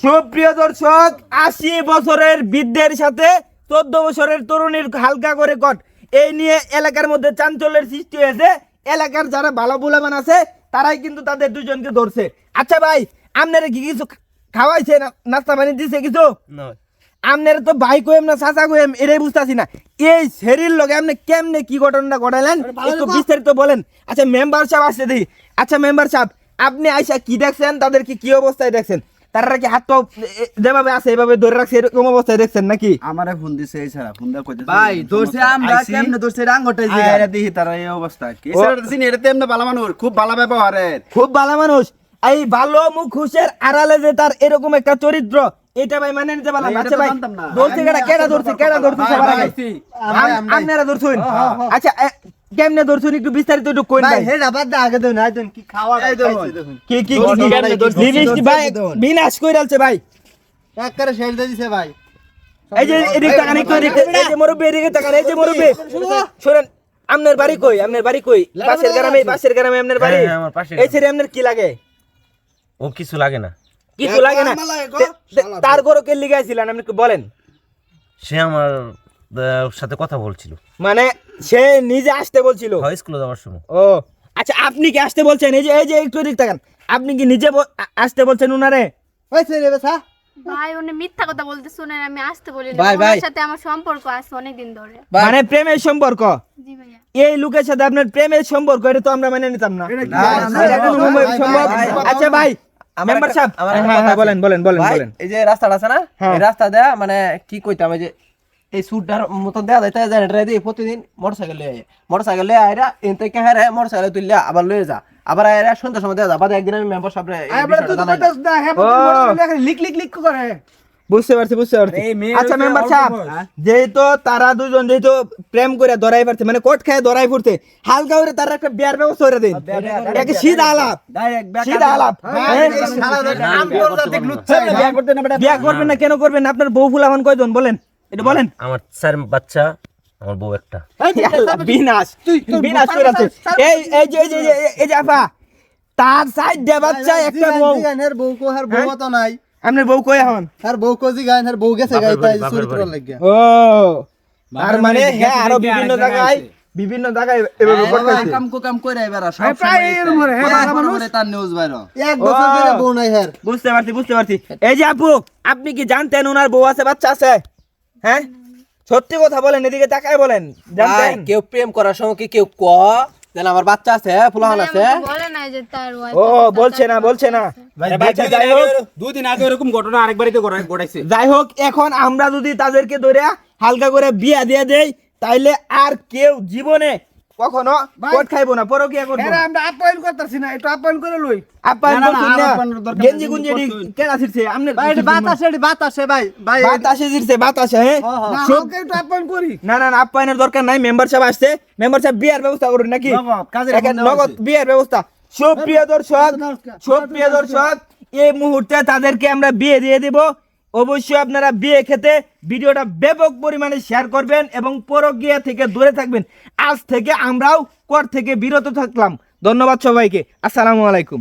সুপ্রিয় দর্শক আশি বছরের বৃদ্ধের সাথে চোদ্দ বছরের তরুণীর হালকা করে কট। এই নিয়ে এলাকার মধ্যে চাঞ্চল্যের সৃষ্টি হয়েছে। এলাকার যারা ভালো বুলামান আছে তারাই কিন্তু তাদের দুজনকে ধরছে। আচ্ছা ভাই আপনারা কি কিছু খাওয়াইছে না- নাস্তা পানি দিছে কিছু? আপনারা তো ভাই কইম না চাচা কইম এটাই বুঝতেছি না। এই শরীর লগে আপনি কেমনে কি ঘটনাটা ঘটালেন একটু বিস্তারিত বলেন। আচ্ছা মেম্বার সাহেব আসছে দেখি। আচ্ছা মেম্বার সাহেব আপনি আইসা কি দেখছেন? তাদেরকে কি অবস্থায় দেখছেন? তারা কি হাত পা যেভাবে আছে এভাবে ধরে রাখছে এরকম অবস্থায় দেখছেন নাকি? আমারে ফোন দিছে এই ছাড়া ফোন দা কইতেছে ভাই ধরছে আমরা কেমনে ধরছে রাঙ্গটাই আরে দেখি তারা এই অবস্থা। কি এটা তেমনে ভালো মানুষ খুব ভালো ব্যবহারের খুব ভালো মানুষ। এই ভালো মুখ খুশের আড়ালে যে তার এরকম একটা চরিত্র এটা ভাই মানে নিতে পারলাম আচ্ছা ভাই। ধরছে কেডা কেডা ধরছে কেডা ধরছে সবার আগে? আপনারা ধরছুন আচ্ছা কেমনে ধরছুন একটু বিস্তারিত একটু ভাই হে রাবাদ দা আগে দেন আই দেন কি খাওয়া দেখুন। কি কি কি-? ভাই। বিনাশ কইরালছে ভাই? এক করে শেষ দিয়ে দিছে ভাই। এই যে এদিক তাকান একটু এদিক এই যে মুরব্বি এদিকে তাকান এই যে মুরব্বি। শুনেন আপনার বাড়ি কই? আপনার বাড়ি কই? পাশের গ্রামে পাশের গ্রামে আপনার বাড়ি? হ্যাঁ, এই ছেড়ে আপনার কি লাগে? ও কিছু লাগে না। কিছু লাগে না। তার গরো কে লিগাইছিলেন? আপনি বলেন। সে আমার সাথে কথা বলছিল। মানে সে নিজে আসতে বলছিল? হয় স্কুলে যাওয়ার সময়। ও আচ্ছা আপনি কি আসতে বলছেন? এই যে এই যে একটু এদিক তাকান। আপনি কি নিজে আসতে বলছেন উনারে? হইছে রে বেসা ভাই উনি মিথ্যা কথা বলতে শুনেন আমি আসতে বলি না ভাই, ভাই। সাথে আমার সম্পর্ক আছে অনেকদিন ধরে। মানে প্রেমের সম্পর্ক? জি ভাইয়া। এই লোকের সাথে আপনার প্রেমের সম্পর্ক এটা তো আমরা মেনে নিতাম না। না, এটা কোনো সম্ভব- আচ্ছা ভাই আমার মেম্বার সাহেব। আমার হ্যাঁ কথা হ্যাঁ বলেন বলেন বলেন ভাই, বলেন। এই যে রাস্তাটা আছে না। এই রাস্তা দেয়া মানে কি কইতাম এই যে এই সুটটার মতন দেয়া যায় তাই জেনারেটর দিয়ে প্রতিদিন মোটরসাইকেল লয়ে আয়। মোটরসাইকেল লয়ে আইরা এনতে কে হারে মোটরসাইকেল তুললে আবার লয়ে যা। আবার আইরা সন্ধ্যার সময় দেয়া যা বাদে একদিন আমি মেম্বার সাহেব লিক লিক লিক করে। বুঝতে পারছি বুঝতে পারছি। এই আচ্ছা মেম্বার সাহেব যেহেতু তারা দুজন যেহেতু প্রেম করে ধরাই পারছে মানে কোট খায় ধরাই পড়ছে হালকা করে তার একটা বিয়ার ব্যবস্থা করে দিন। একে সিধা আলাপ? সিধা আলাপ। হ্যাঁ? বিয়া করতে না বিয়া করবেন না কেন করবেন আপনার বউ ফুলামান কয়জন বলেন। এটা বলেন। আমার চার বাচ্চা আমার বউ একটা। বিনাশ। বিনাশ করে আছে। এই এই যে এই যে এই যে- আপা তার সাইড দে বাচ্চা একটা বউ। জিগানের বউ কো হার বউ তো নাই। বউ কই এখন? আর বউ কো জিগান হার বউ গেছে বাপের তাই চরিত্র লাগিয়া। ও তার মানে হ্যাঁ আরও বিভিন্ন জায়গায় বিভিন্ন জায়গায় এভাবে করতেছে কাম কো কাম কইরা এবার সব প্রায় সময় এরম হ্যাঁ, কথা মানুষ। তার নিউজ বাইর এক বছর ধরে বউ নাই হার বুঝতে পারছি বুঝতে পারছি। এই যে আপু আপনি কি জানতেন ওনার বউ আছে বাচ্চা আছে? হ্যাঁ? সত্যি কথা বলেন এদিকে তাকায় বলেন। কেউ প্রেম করার সময় কি কেউ ক? যেন আমার বাচ্চা আছে ফুলান আছে। ও বলছে না বলছে না। যাই হোক। দুদিন আগে এরকম ঘটনা আরেক বাড়িতে ঘটাইছে। যাই হোক এখন আমরা যদি তাদেরকে ধরে হালকা করে বিয়া দিয়ে দেই তাইলে আর কেউ জীবনে কখনো কোট খাইবো না করব। আমরা আপ্যায়ন করতেছি না একটু আপ্যায়ন করে লই। আপ্যায়ন না, না, গেঞ্জি গুঞ্জি এটি কেনা ছিড়ছে ভাই বাতাসে এটা বাতাসে ভাই ভাই। বাতাসে ছিড়ছে বাতাসে হ্যাঁ সব- একটু আপ্যায়ন করি। না না না আপ্যায়নের দরকার নাই মেম্বার সাহেব আসছে। মেম্বার সাহেব বিয়ার ব্যবস্থা করুন নাকি? নগদ। বিয়ের ব্যবস্থা। সুপ্রিয় দর্শক সুপ্রিয় দর্শক এই মুহূর্তে তাদেরকে আমরা বিয়ে দিয়ে দিব। অবশ্যই আপনারা বিয়ে খেতে ভিডিওটা ব্যাপক পরিমাণে শেয়ার করবেন এবং পরকীয়া থেকে দূরে থাকবেন। আজ থেকে আমরাও কর থেকে বিরত থাকলাম। ধন্যবাদ সবাইকে। আসসালামু আলাইকুম।